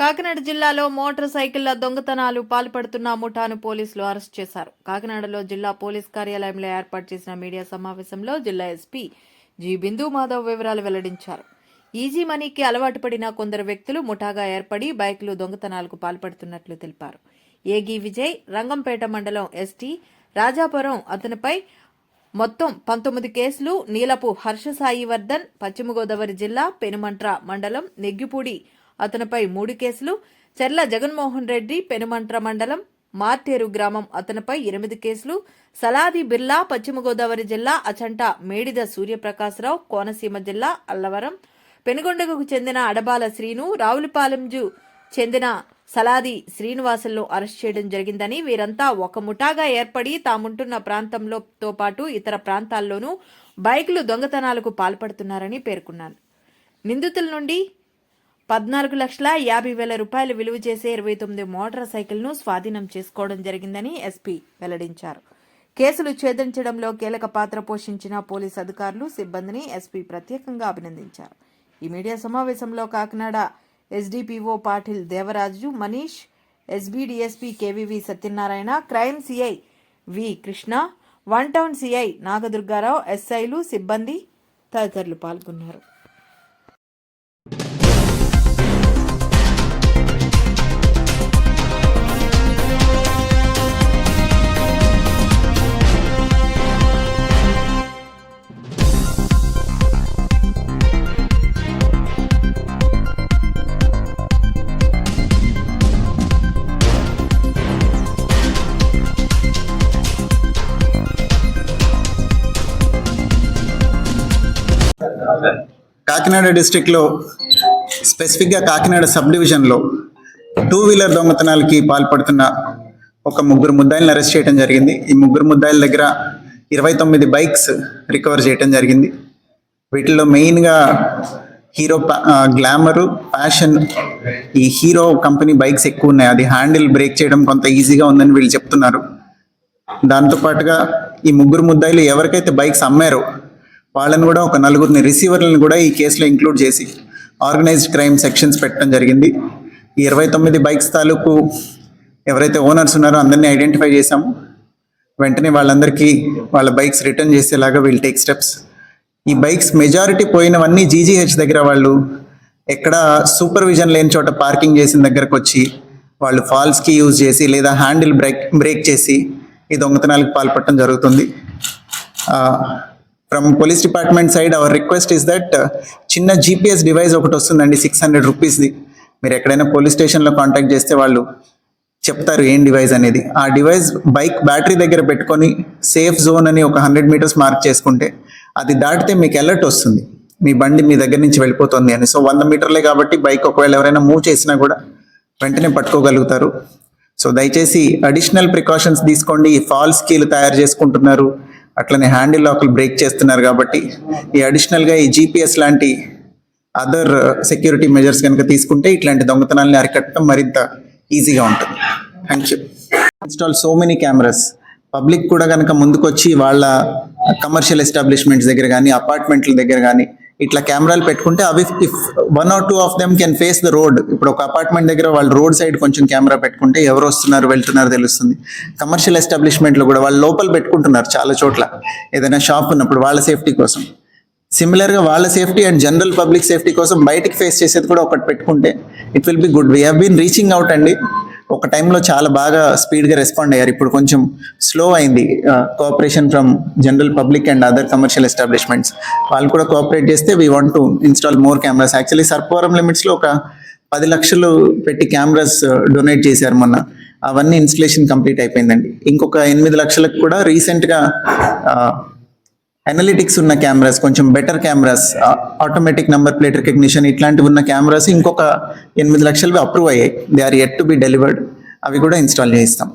కాకినాడ జిల్లాలో మోటార్ సైకిళ్ళ దొంగతనాలు పాల్పడుతున్న ముఠాను పోలీసులు అరెస్ట్ చేశారు. కాకినాడలో జిల్లా పోలీస్ కార్యాలయంలో ఏర్పాటు చేసిన మీడియా సమావేశంలో జిల్లా ఎస్పీ జి బిందు మాధవ్ వివరాలు వెల్లడించారు. ఈజీ మనీకి అలవాటు పడిన కొందరు వ్యక్తులు ముఠాగా ఏర్పడి బైకులు దొంగతనాలకు పాల్పడుతున్నట్లు తెలిపారు. ఏగి విజయ్ రంగంపేట మండలం ఎస్టీ రాజాపురం అతనిపై మొత్తం పంతొమ్మిది కేసులు నీలపు హర్షసాయి వర్ధన్ పశ్చిమ గోదావరి జిల్లా పెనుమంట్ర మండలం నెగ్గిపూడి అతనిపై మూడు కేసులు చెర్ల జగన్మోహన్ రెడ్డి పెనుమంట్ర మండలం మార్టేరు గ్రామం అతనిపై ఎనిమిది కేసులు సలాది బిర్లా పశ్చిమ గోదావరి జిల్లా అచంట మేడిద సూర్యప్రకాశరావు కోనసీమ జిల్లా అల్లవరం పెనుగొండకు చెందిన అడబాల శ్రీను రావులపాలెంజు చెందిన సలాది శ్రీనివాసులను అరెస్ట్ చేయడం జరిగిందని వీరంతా ఒక ముఠాగా ఏర్పడి తాముంటున్న ప్రాంతంలో పాటు ఇతర ప్రాంతాల్లోనూ బైకులు దొంగతనాలకు పాల్పడుతున్నారని పేర్కొన్నారు. నిందితుల నుండి పద్నాలుగు లక్షల యాభై వేల రూపాయలు విలువ చేసే ఇరవై తొమ్మిది మోటార్ సైకిల్ను స్వాధీనం చేసుకోవడం జరిగిందని ఎస్పీ వెల్లడించారు. కేసులు ఛేదించడంలో కీలక పాత్ర పోషించిన పోలీస్ అధికారులు సిబ్బందిని ఎస్పీ ప్రత్యేకంగా అభినందించారు. ఈ మీడియా సమావేశంలో Kakinada SDPO Patil Devaraju Manish SB DSP KVV Satyanarayana crime CI V Krishna one town CI Nagadurgarao ఎస్ఐలు సిబ్బంది తదితరులు పాల్గొన్నారు. కాకినాడ డిస్టిక్లో స్పెసిఫిక్గా కాకినాడ సబ్ డివిజన్లో టూ వీలర్ దొంగతనాలకి పాల్పడుతున్న ఒక ముగ్గురు ముద్దాయిలను అరెస్ట్ చేయడం జరిగింది. ఈ ముగ్గురు ముద్దాయిల దగ్గర ఇరవై తొమ్మిది బైక్స్ రికవర్ చేయడం జరిగింది. వీటిలో మెయిన్గా హీరో గ్లామరు ప్యాషన్ ఈ హీరో కంపెనీ బైక్స్ ఎక్కువ ఉన్నాయి. అది హ్యాండిల్ బ్రేక్ చేయడం కొంత ఈజీగా ఉందని వీళ్ళు చెప్తున్నారు. దాంతో పాటుగా ఈ ముగ్గురు ముద్దాయిలు ఎవరికైతే బైక్స్ అమ్మారో వాళ్ళని కూడా ఒక నలుగురిని రిసీవర్లను కూడా ఈ కేసులో ఇంక్లూడ్ చేసి ఆర్గనైజ్డ్ క్రైమ్ సెక్షన్స్ పెట్టడం జరిగింది. ఈ ఇరవై తొమ్మిది బైక్స్ తాలూకు ఎవరైతే ఓనర్స్ ఉన్నారో అందరినీ ఐడెంటిఫై చేశాము. వెంటనే వాళ్ళందరికీ వాళ్ళ బైక్స్ రిటర్న్ చేసేలాగా వీల్ టేక్ స్టెప్స్ ఈ బైక్స్ మెజారిటీ పోయినవన్నీ జీజీహెచ్ దగ్గర వాళ్ళు ఎక్కడ సూపర్విజన్ లేని చోట పార్కింగ్ చేసిన దగ్గరకు వచ్చి వాళ్ళు ఫాల్స్కి యూజ్ చేసి లేదా హ్యాండిల్ బ్రేక్ బ్రేక్ చేసి ఈ దొంగతనాలకు పాల్పడటం జరుగుతుంది. From police department side our request is that చిన్న జీపీఎస్ డివైస్ ఒకటి వస్తుందండి సిక్స్ హండ్రెడ్ రూపీస్ది మీరు ఎక్కడైనా పోలీస్ స్టేషన్లో కాంటాక్ట్ చేస్తే వాళ్ళు చెప్తారు ఏం డివైస్ అనేది. ఆ డివైస్ బైక్ బ్యాటరీ దగ్గర పెట్టుకొని సేఫ్ జోన్ అని ఒక హండ్రెడ్ మీటర్స్ మార్క్ చేసుకుంటే అది దాటితే మీకు అలర్ట్ వస్తుంది. మీ బండి మీ దగ్గర నుంచి వెళ్ళిపోతుంది అని. సో వంద మీటర్లే కాబట్టి బైక్ ఒకవేళ ఎవరైనా మూవ్ చేసినా కూడా వెంటనే పట్టుకోగలుగుతారు. సో దయచేసి అడిషనల్ ప్రికాషన్స్ తీసుకోండి. ఈ ఫాల్స్ కీలు తయారు చేసుకుంటున్నారు. అట్లనే హ్యాండిల్ లాక్లు బ్రేక్ చేస్తున్నారు కాబట్టి ఈ అడిషనల్గా ఈ జీపీఎస్ లాంటి అదర్ సెక్యూరిటీ మెజర్స్ కనుక తీసుకుంటే ఇట్లాంటి దొంగతనాల్ని అరికట్టడం మరింత ఈజీగా ఉంటుంది. Thank you install so many cameras public కూడా కనుక ముందుకొచ్చి వాళ్ళ కమర్షియల్ ఎస్టాబ్లిష్మెంట్స్ దగ్గర కానీ అపార్ట్మెంట్ల దగ్గర కానీ ఇట్లా కెమెరాలు పెట్టుకుంటే అవి if one or two of them can face the road ఇప్పుడు ఒక అపార్ట్మెంట్ దగ్గర వాళ్ళు రోడ్ సైడ్ కొంచెం కెమెరా పెట్టుకుంటే ఎవరు వస్తున్నారు వెళ్తున్నారు తెలుస్తుంది. కమర్షియల్ ఎస్టాబ్లిష్మెంట్లో కూడా వాళ్ళు లోపల పెట్టుకుంటున్నారు చాలా చోట్ల. ఏదైనా షాప్ ఉన్నప్పుడు వాళ్ళ సేఫ్టీ కోసం. సిమిలర్గా వాళ్ళ safety and general public safety కోసం బయటికి ఫేస్ చేసేది కూడా ఒకటి పెట్టుకుంటే it will be good we have been reaching out అండి. ఒక టైంలో చాలా బాగా స్పీడ్గా రెస్పాండ్ అయ్యారు. ఇప్పుడు కొంచెం స్లో అయింది. Cooperation from general public and other commercial establishments వాళ్ళు కూడా కోఆపరేట్ చేస్తే we want to install more cameras actually Sarpavaram లిమిట్స్లో ఒక పది లక్షలు పెట్టి కెమెరాస్ డొనేట్ చేశారు మొన్న. అవన్నీ ఇన్స్టలేషన్ కంప్లీట్ అయిపోయిందండి. ఇంకొక ఎనిమిది లక్షలకు కూడా రీసెంట్గా అనలిటిక్స్ ఉన్న కెమెరాస్ కొంచెం better cameras automatic number plate recognition ఇట్లాంటివి ఉన్న కెమెరాస్ ఇంకొక ఎనిమిది లక్షలు అప్రూవ్ అయ్యాయి. They are yet to be delivered అవి కూడా ఇన్స్టాల్ చేయిస్తాం.